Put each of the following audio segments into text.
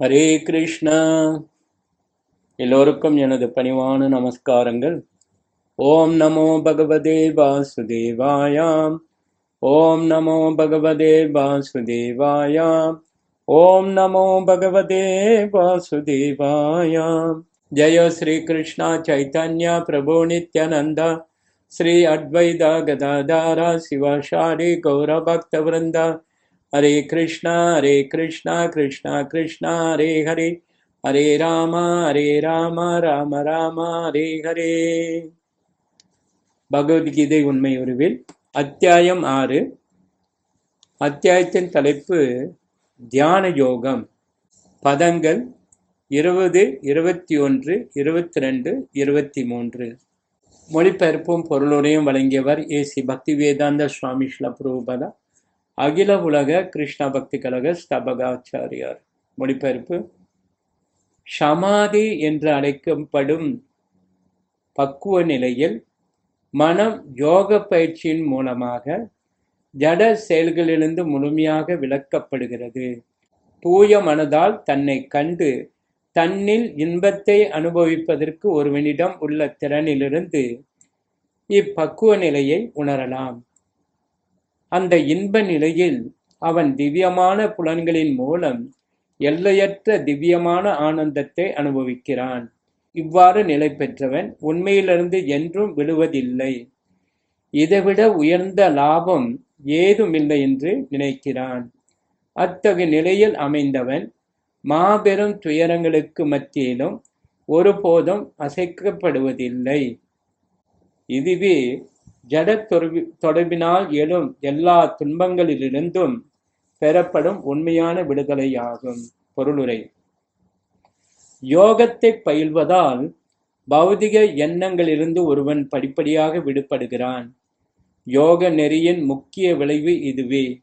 ஹரே கிருஷ்ணா. எல்லோருக்கும் எனது பணிவான நமஸ்காரங்கள். ஓம் நமோ பகவதே வாசுதேவாயாம். ஓம் நமோ பகவதே வாசுதேவாயாம். ஓம் நமோ பகவதே வாசுதேவாயாம். ஜெய ஸ்ரீ கிருஷ்ணா சைத்தன்யா பிரபு நித்யானந்தா. ஸ்ரீ அத்வைதா கதாதாரா சிவாஷாரி கௌரபக்த விருந்தா ஹரே கிருஷ்ணா ஹரே கிருஷ்ணா கிருஷ்ணா கிருஷ்ணா ஹரே ஹரே. ஹரே ராம ஹரே ராம ராம ராம ஹரே ஹரே. பகவத்கீதை உண்மை உருவில் அத்தியாயம் ஆறு. அத்தியாயத்தின் தலைப்பு தியான யோகம். பதங்கள் இருபது இருபத்தி ஒன்று இருபத்தி ரெண்டு இருபத்தி மூன்று மொழிபெயர்ப்பும் பொருளுரையும் வழங்கியவர் ஏசி பக்தி வேதாந்த சுவாமி ஸ்ல அகில உலக கிருஷ்ண பக்தி கழக ஸ்தபகாச்சாரியார். மொழிபெயர்ப்பு சமாதி என்று அழைக்கப்படும் பக்குவ நிலையில் மனம் யோக பயிற்சியின் மூலமாக ஜட செயல்களிலிருந்து முழுமையாக விளக்கப்படுகிறது. தூய மனதால் தன்னை கண்டு தன்னில் இன்பத்தை அனுபவிப்பதற்கு ஒருவனிடம் உள்ள திறனிலிருந்து இப்பக்குவ நிலையை உணரலாம். அந்த இன்ப நிலையில் அவன் திவ்யமான புலன்களின் மூலம் எல்லையற்ற திவ்யமான ஆனந்தத்தை அனுபவிக்கிறான். இவ்வாறு நிலை பெற்றவன் உண்மையிலிருந்து என்றும் விழுவதில்லை. இதைவிட உயர்ந்த லாபம் ஏதுமில்லை என்று நினைக்கிறான். அத்தகைய நிலையில் அமைந்தவன் மாபெரும் துயரங்களுக்கு மத்தியிலும் ஒருபோதும் அசைக்கப்படுவதில்லை. இதுவே ஜட தொடர்பினால் எழும் எல்லா துன்பங்களிலிருந்தும் பெறப்படும் உண்மையான விடுதலையாகும். பொருளுரை. யோகத்தை பயில்வதால் பௌதிக எண்ணங்களிலிருந்து ஒருவன் படிப்படியாக விடுபடுகிறான். யோக நெறியின் முக்கிய விளைவு இதுவே.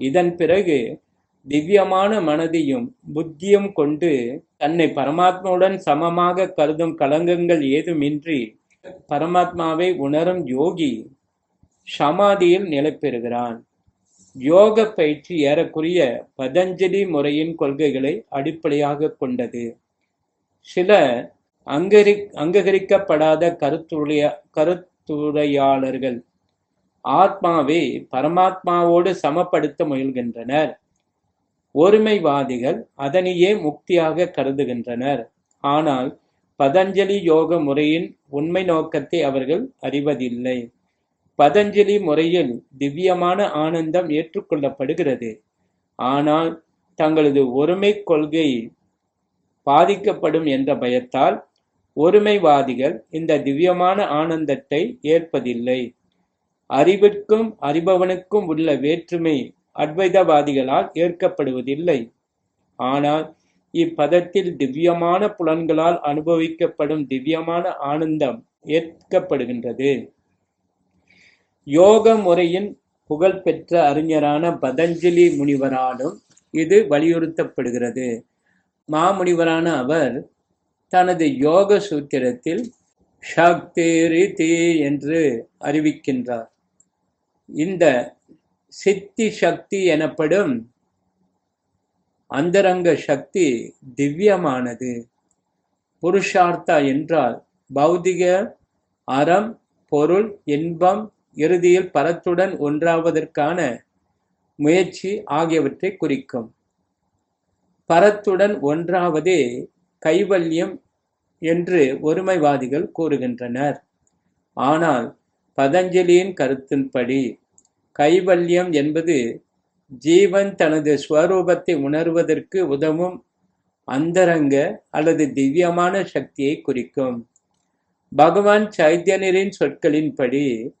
இதன் பிறகு திவ்யமான மனதையும் புத்தியும் கொண்டு தன்னை பரமாத்மாவுடன் சமமாக கருதும் களங்கங்கள் ஏதுமின்றி பரமாத்மாவை உணரும் யோகி சமாதியில் நிலைப்பெறுகிறான் யோக பயிற்சி ஏறக்குரிய பதஞ்சலி முறையின் கொள்கைகளை அடிப்படையாக கொண்டது. சில அங்கரி அங்கீகரிக்கப்படாத கருத்துடைய கருத்துரையாளர்கள் ஆத்மாவை பரமாத்மாவோடு சமப்படுத்த முயல்கின்றனர். ஒருமைவாதிகள் அதனையே முக்தியாக கருதுகின்றனர். ஆனால் பதஞ்சலி யோக முறையின் உண்மை நோக்கத்தை அவர்கள் அறிவதில்லை. பதஞ்சலி முறையில் திவ்யமான ஆனந்தம் ஏற்றுக்கொள்ளப்படுகிறது. ஆனால் தங்களது ஒருமை கொள்கை பாதிக்கப்படும் என்ற பயத்தால் ஒருமைவாதிகள் இந்த திவ்யமான ஆனந்தத்தை ஏற்பதில்லை. அறிவிற்கும் அறிபவனுக்கும் உள்ள வேற்றுமை அத்வைதவாதிகளால் ஏற்கப்படுவதில்லை. ஆனால் இப்பதத்தில் திவ்யமான புலன்களால் அனுபவிக்கப்படும் திவ்யமான ஆனந்தம் ஏற்கப்படுகின்றது. யோக முறையின் புகழ்பெற்ற அறிஞரான பதஞ்சலி முனிவராலும் இது வலியுறுத்தப்படுகிறது. மாமுனிவரான அவர் தனது யோக சூத்திரத்தில் சக்தி ரீதி என்று அறிவிக்கின்றார். இந்த சித்தி சக்தி எனப்படும் அந்தரங்க சக்தி திவ்யமானது. புருஷார்த்தா என்றால் பௌதிக அறம் பொருள் இன்பம் இறுதியில் பரத்துடன் ஒன்றாவதற்கான முயற்சி ஆகியவற்றை குறிக்கும். பரத்துடன் ஒன்றாவதே கைவல்யம் என்று ஒருமைவாதிகள் கூறுகின்றனர். ஆனால் பதஞ்சலியின் கருத்தின்படி கைவல்யம் என்பது ஜீவன் தனது ஸ்வரூபத்தை உணர்வதற்கு உதவும் அந்தரங்க அல்லது திவ்யமான சக்தியை குறிக்கும். பகவான் சைத்தியனரின் சொற்களின்படி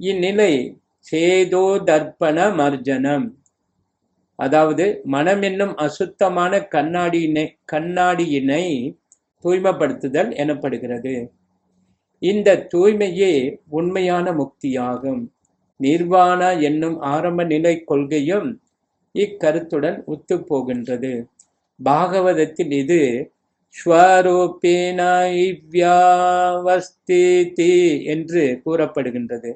இந்நிலை சேதோ தர்ப்பண மர்ஜனம். அதாவது மனம் என்னும் அசுத்தமான கண்ணாடியினை கண்ணாடியினை தூய்மைப்படுத்துதல் எனப்படுகிறது. இந்த தூய்மையே உண்மையான முக்தியாகும். நிர்வாணா என்னும் ஆரம்ப நிலை கொள்கையும் இக்கருத்துடன் ஒத்துப்போகின்றது. பாகவதத்தில் இது ஸ்வரூபேன என்று கூறப்படுகின்றது.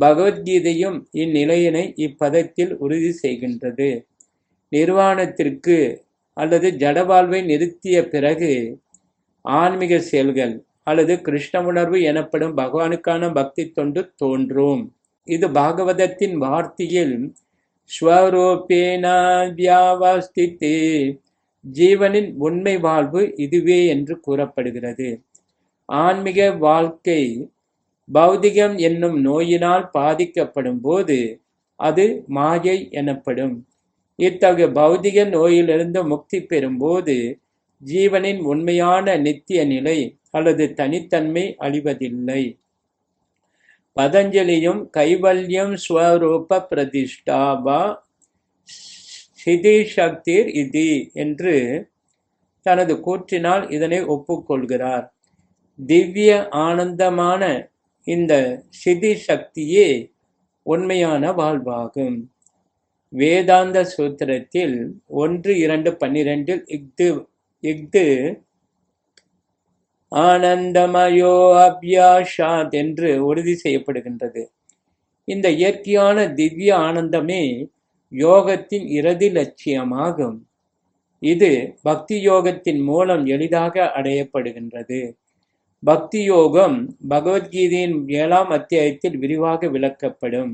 பகவத்கீதையும் இந்நிலையினை இப்பதத்தில் உறுதி செய்கின்றது. நிர்வாணத்திற்கு அல்லது ஜடவாழ்வை நிறுத்திய பிறகு ஆன்மீக செயல்கள் அல்லது கிருஷ்ண உணர்வு எனப்படும் பகவானுக்கான பக்தி தொண்டு தோன்றும். இது பாகவதத்தின் வார்த்தையில் ஸ்வரூபேனாவியாவஸ்தித்தே ஜீவனின் உண்மை வாழ்வு இதுவே என்று கூறப்படுகிறது. ஆன்மீக வாழ்க்கை பௌதிகம் என்னும் நோயினால் பாதிக்கப்படும் போது அது மாயை எனப்படும். இத்தகைய பௌதிக நோயிலிருந்து முக்தி பெறும்போது ஜீவனின் உண்மையான நித்திய நிலை அல்லது தனித்தன்மை அழிவதில்லை. பதஞ்சலியும் கைவல்யம் ஸ்வரூப பிரதிஷ்டாபா சிதி சக்திர் இது என்று தனது கூற்றினால் இதனை ஒப்புக்கொள்கிறார். திவ்ய ஆனந்தமான இந்த சிதி சக்தியே உண்மையான வாழ்வாகும். வேதாந்த சூத்திரத்தில் ஒன்று இரண்டு பன்னிரெண்டில் இஃது இஃது ஆனந்தமயோ அபியாஷாத் என்று உறுதி செய்யப்படுகின்றது. இந்த இயற்கையான திவ்ய ஆனந்தமே யோகத்தின் இறுதி லட்சியமாகும். இது பக்தி யோகத்தின் மூலம் எளிதாக அடையப்படுகின்றது. பக்தி யோகம் பகவத்கீதையின் ஏழாம் அத்தியாயத்தில் விரிவாக விளக்கப்படும்.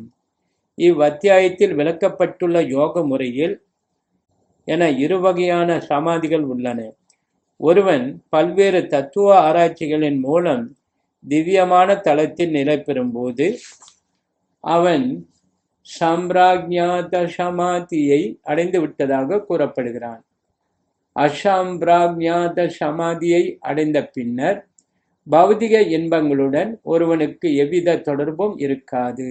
இவ் அத்தியாயத்தில் விளக்கப்பட்டுள்ள யோக முறையில் என இரு வகையான சமாதிகள் உள்ளன. ஒருவன் பல்வேறு தத்துவ ஆராய்ச்சிகளின் மூலம் திவ்யமான தளத்தில் நிலை பெறும்போது அவன் சம்பிராக்ஞாத சமாதியை அடைந்து விட்டதாக கூறப்படுகிறான். அசம்பிராக்ஞாத சமாதியை அடைந்த பின்னர் பௌதிக இன்பங்களுடன் ஒருவனுக்கு எவ்வித தொடர்பும் இருக்காது.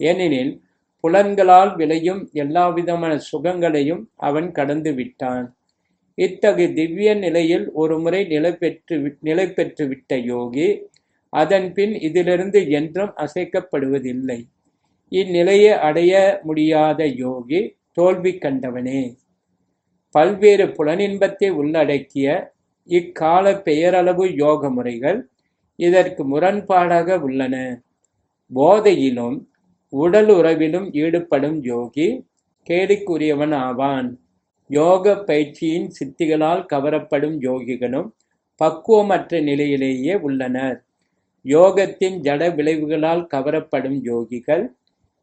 ஏனெனில் புலன்களால் விளையும் எல்லா விதமான சுகங்களையும் அவன் கடந்து விட்டான். இத்தகைய திவ்ய நிலையில் ஒருமுறை நிலைபெற்று நிலை விட்ட யோகி அதன் பின் இதிலிருந்து என்றும் அசைக்கப்படுவதில்லை. இந்நிலையை அடைய முடியாத யோகி தோல்வி கண்டவனே. பல்வேறு புலனின்பத்தை உள்ளடக்கிய இக்கால பெயரளவு யோக முறைகள் இதற்கு முரண்பாடாக உள்ளன. போதையிலும் உடல் உறவிலும் ஈடுபடும் யோகி கேலிக்குரியவன் ஆவான் யோக பயிற்சியின் சித்திகளால் கவரப்படும் யோகிகளும் பக்குவமற்ற நிலையிலேயே உள்ளனர். யோகத்தின் ஜட விளைவுகளால் கவரப்படும் யோகிகள்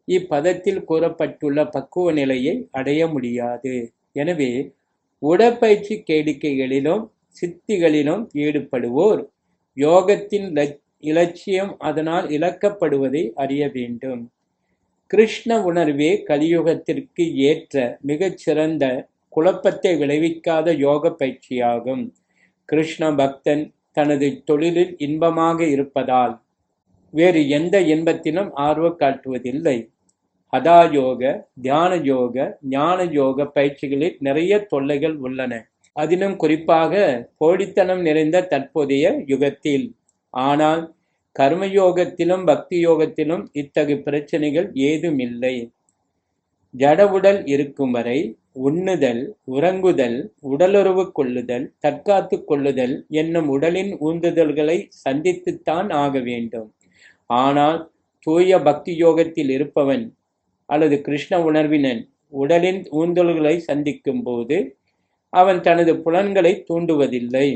இப்பதத்தில் கூறப்பட்டுள்ள பக்குவ நிலையை அடைய முடியாது. எனவே உடற்பயிற்சி கேளிக்கைகளிலும் சித்திகளிலும் ஈடுபடுவோர் யோகத்தின் இலட்சியம் அதனால் இழக்கப்படுவதை அறிய வேண்டும். கிருஷ்ண உணர்வே கலியுகத்திற்கு ஏற்ற மிகச்சிறந்த குழப்பத்தை விளைவிக்காத யோக பயிற்சியாகும். கிருஷ்ண பக்தன் தனது தொழிலில் இன்பமாக இருப்பதால் வேறு எந்த இன்பத்திலும் ஆர்வம் காட்டுவதில்லை. ஹதா யோக தியான யோக ஞான யோக பயிற்சிகளில் நிறைய தொல்லைகள் உள்ளன. அதிலும் குறிப்பாக போடித்தனம் நிறைந்த தற்போதைய யுகத்தில். ஆனால் கர்மயோகத்திலும் பக்தி யோகத்திலும் இத்தகைய பிரச்சனைகள் ஏதுமில்லை. ஜட உடல் இருக்கும் வரை உண்ணுதல் உறங்குதல் உடலுறவு கொள்ளுதல் தற்காத்து கொள்ளுதல் என்னும் உடலின் ஊந்துதல்களை சந்தித்துத்தான் ஆக வேண்டும். ஆனால் தூய பக்தி யோகத்தில் இருப்பவன் அல்லது கிருஷ்ண உணர்வினன் உடலின் ஊந்துதல்களை சந்திக்கும் போது அவன் தனது புலன்களை தூண்டுவதில்லை.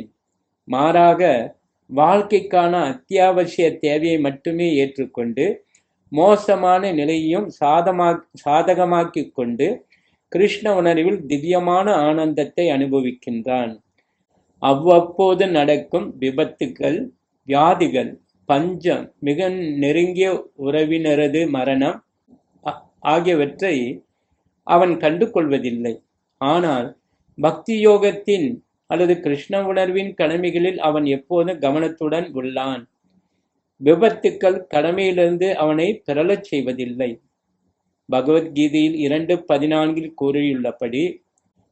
மாறாக வாழ்க்கைக்கான அத்தியாவசிய தேவையை மட்டுமே ஏற்றுக்கொண்டு மோசமான நிலையையும் சாதமா சாதகமாக்கிக் கொண்டு கிருஷ்ண உணர்வில் திவ்யமான ஆனந்தத்தை அனுபவிக்கின்றான். அவ்வப்போது நடக்கும் விபத்துக்கள் வியாதிகள் பஞ்சம் மிக நெருங்கிய உறவினரது மரணம் ஆகியவற்றை அவன் கண்டு கொள்வதில்லை ஆனால் பக்தி யோகத்தின் அல்லது கிருஷ்ண உணர்வின் கடமைகளில் அவன் எப்போதும் கவனத்துடன் உள்ளான்? விபத்துக்கள் கடமையிலிருந்து அவனை பிறழச் செய்வதில்லை. பகவத்கீதையில் இரண்டு பதினான்கில் கூறியுள்ளபடி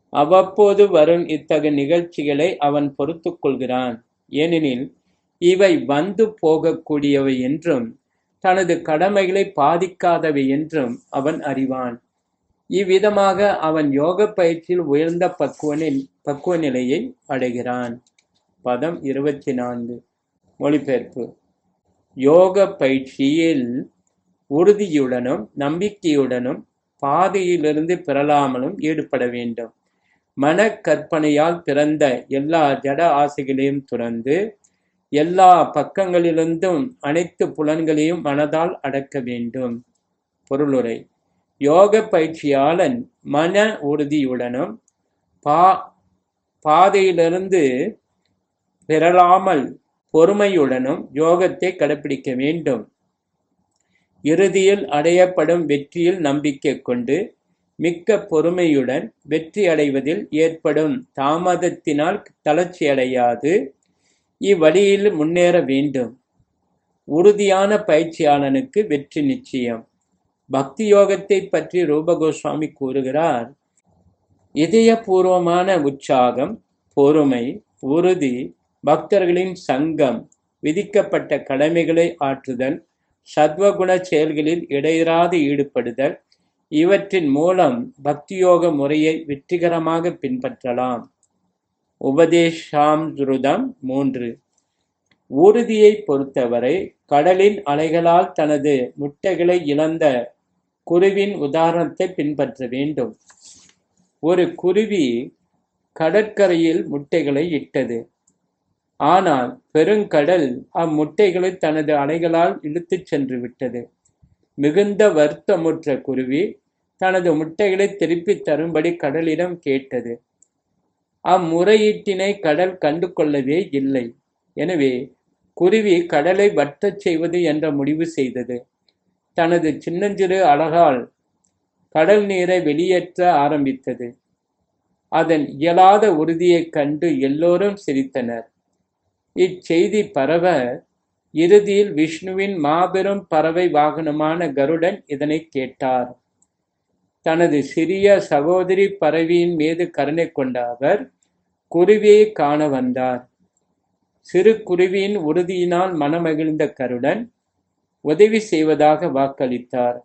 அவ்வப்போது வரும் இத்தகைய நிகழ்ச்சிகளை அவன் பொறுத்து கொள்கிறான். ஏனெனில் இவை வந்து போகக்கூடியவை என்றும் தனது கடமைகளை பாதிக்காதவை என்றும் அவன் அறிவான். இவ்விதமாக அவன் யோக பயிற்சியில் உயர்ந்த பக்குவ பக்குவ நிலையை அடைகிறான். பதம் இருபத்தி நான்கு. மொழிபெயர்ப்பு. யோக பயிற்சியில் உறுதியுடனும் நம்பிக்கையுடனும் பாதையிலிருந்து பிறலாமலும் ஈடுபட வேண்டும். மன கற்பனையால் பிறந்த எல்லா ஜட ஆசைகளையும் துறந்து எல்லா பக்கங்களிலிருந்தும் அனைத்து புலன்களையும் மனதால் அடக்க வேண்டும். பொருளுரை. யோக பயிற்சியாளன் மன உறுதியுடனும் பா பாதையிலிருந்து பெறலாமல் பொறுமையுடனும் யோகத்தை கடைபிடிக்க வேண்டும். இறுதியில் அடையப்படும் வெற்றியில் நம்பிக்கை கொண்டு மிக்க பொறுமையுடன் வெற்றி அடைவதில் ஏற்படும் தாமதத்தினால் தளர்ச்சியடையாது. இவ்வழியில் முன்னேற வேண்டும். உறுதியான பயிற்சியாளனுக்கு வெற்றி நிச்சயம். பக்தி யோகத்தை பற்றி ரூபகோஸ்வாமி கூறுகிறார். இதயபூர்வமான உற்சாகம் பொறுமை உறுதி பக்தர்களின் சங்கம் விதிக்கப்பட்ட கடமைகளை ஆற்றுதல் சத்வகுண செயல்களில் இடையிறாது ஈடுபடுதல். இவற்றின் மூலம் பக்தியோக முறையை வெற்றிகரமாக பின்பற்றலாம். உபதேஷாம்ருதம் மூன்று. ஊர்தியை பொறுத்தவரை கடலின் அலைகளால் தனது முட்டைகளை இழந்த குருவின் உதாரணத்தை பின்பற்ற வேண்டும். ஒரு குருவி கடற்கரையில் முட்டைகளை இட்டது. ஆனால் பெருங்கடல் அம்முட்டைகளை தனது அலைகளால் இழுத்துச் சென்று விட்டது. மிகுந்த வருத்தமுற்ற குருவி தனது முட்டைகளை திருப்பித் தரும்படி கடலிடம் கேட்டது. அம்முறையீட்டினை கடல் கண்டு கொள்ளவே இல்லை. எனவே குருவி கடலை வட்டச் செய்வது என்ற முடிவு செய்தது. தனது சின்னஞ்சிறு அழகால் கடல் நீரை வெளியேற்ற ஆரம்பித்தது. அதன் இயலாத உறுதியைக் கண்டு எல்லோரும் சிரித்தனர். இச்செய்தி பரவ இறுதியில் விஷ்ணுவின் மாபெரும் பறவை வாகனமான கருடன் இதனை கேட்டார். தனது சிறிய சகோதரி பறவையின் மீது கருணை கொண்ட அவர் குருவியை காண வந்தார். சிறு குருவியின் உறுதியினால் மனமகிழ்ந்த கருடன் உதவி செய்வதாக வாக்களித்தார்.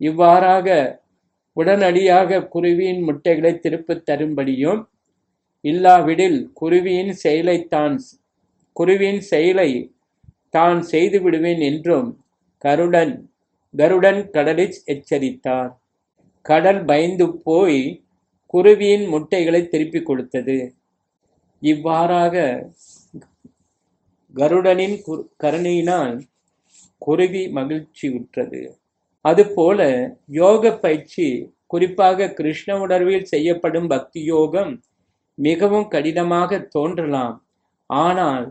இவ்வாறாக உடனடியாக குருவியின் முட்டைகளை திருப்பித் தரும்படியும் இல்லாவிடில் குருவியின் செயலை தான் குருவின் செயலை தான் செய்து விடுவேன் என்றும் கருடன் கருடன் கடலை எச்சரித்தார். கடல் பயந்து போய் குருவியின் முட்டைகளை திருப்பிக் கொடுத்தது. இவ்வாறாக கருடனின் கருணையினால் குருவி மகிழ்ச்சியுற்றது அதுபோல யோக பயிற்சி குறிப்பாக கிருஷ்ண உணர்வில் செய்யப்படும் பக்தி யோகம் மிகவும் கடினமாக தோன்றலாம். ஆனால்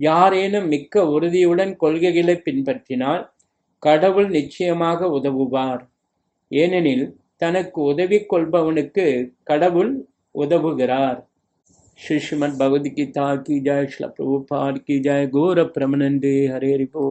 யாரேனும் மிக்க உறுதியுடன் கொள்கைகளை பின்பற்றினால் கடவுள் நிச்சயமாக உதவுவார் ஏனெனில் தனக்கு உதவி கொள்பவனுக்கு கடவுள் உதவுகிறார் श्री श्रीमद भगवद गीता की जय श्री प्रभुपाद की जय गौर प्रमनंदे हरे हरि बोल